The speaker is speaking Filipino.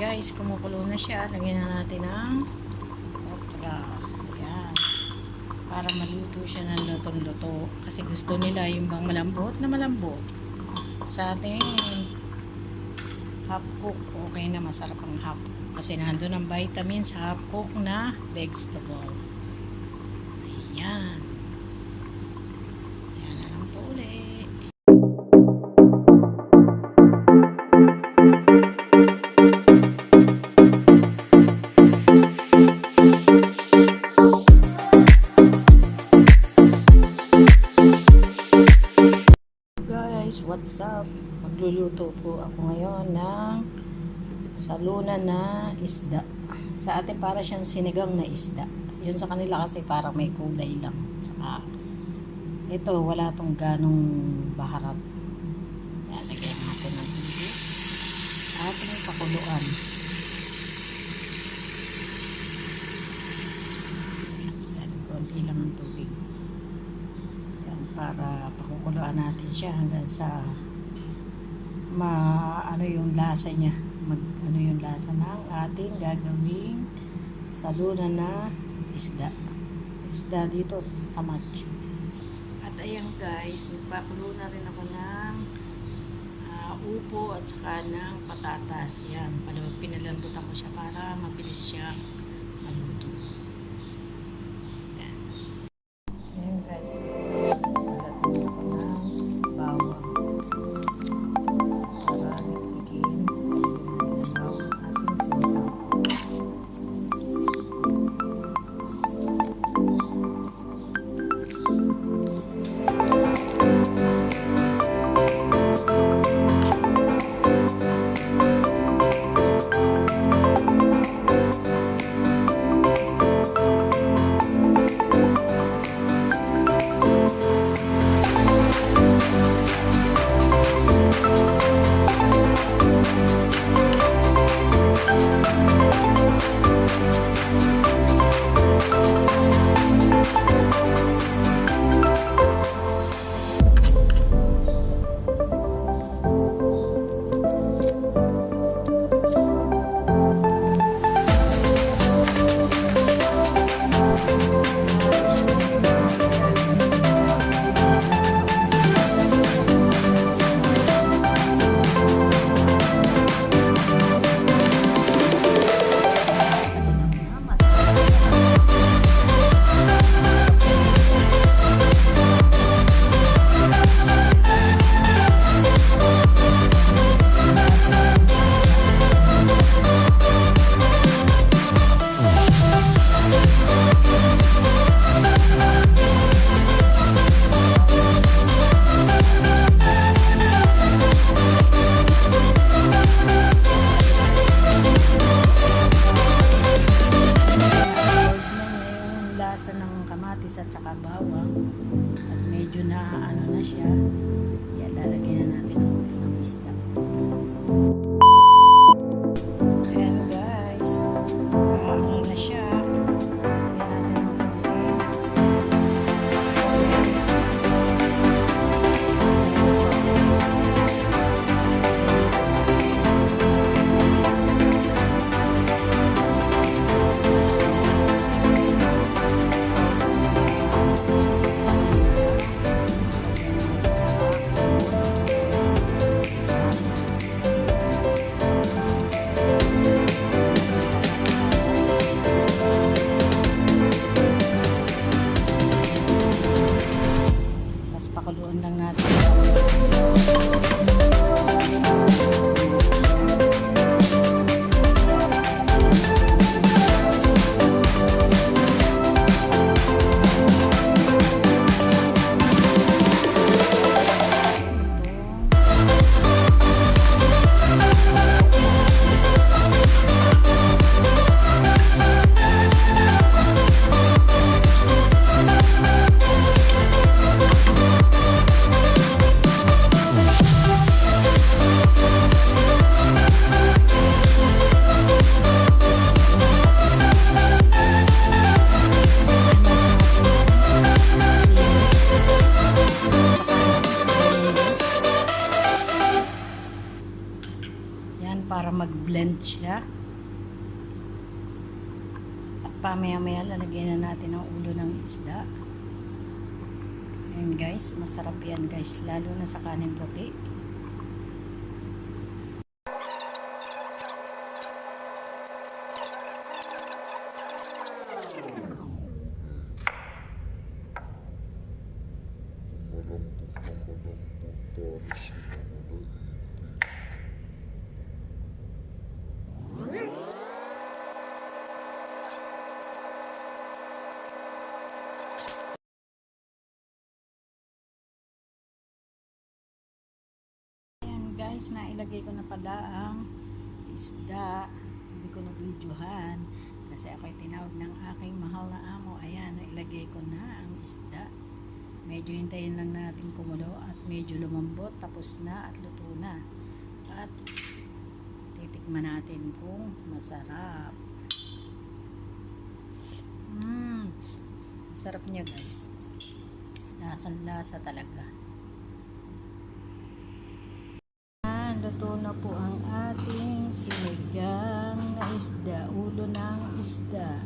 guys, kumukulo na siya. Lagyan na natin ng okra. Ayan. Para maluto siya ng lutong-luto. Kasi gusto nila yung bang malambot na malambot. Sa ating half cook, okay na masarap ang half cook. Kasi nandun ang vitamins half cook na vegetable. Ayan Guys, what's up? Magluluto po ako ngayon ng salunan na isda. Sa atin para siyang sinigang na isda. Yun sa kanila kasi parang may kulay lang. Saka ito wala tong ganong baharat. Lalagyan natin ng tubig. Ating pakuluan. Konti lang ang tubig. Para pakukuluan natin siya hanggang sa ma ano yung lasa niya. Mag ano yung lasa ng ating gagawing salunan na isda. Isda dito sa match. At ayan guys nagpakulo na rin ako ng ah, upo at saka ng patatas. Yan pinalambutan ko siya para mabilis siya maluto. Yan. Guys lasa ng kamatis at saka bawang. At medyo na ano na siya. Yan lalagyan na natin ang ulo ng isda nag-blend siya. At pamaya-maya lalagyan na natin ang ulo ng isda. Ayan guys, masarap yan guys, lalo na sa kanin puti. malambot na malambot para sa mga naipit. Ayan guys, nailagay ko na pala ang isda. Hindi ko na videohan. Kasi ako'y tinawag ng aking mahal na amo. Ayan, nailagay ko na ang isda. Medyo hintayin lang natin kumulo at medyo lumambot. Tapos na at luto na. At titikman natin kung masarap. Mmm, sarap niya guys. Lasang lasa talaga. Ayan, luto na po ang ating sinigang na isda, ulo ng isda.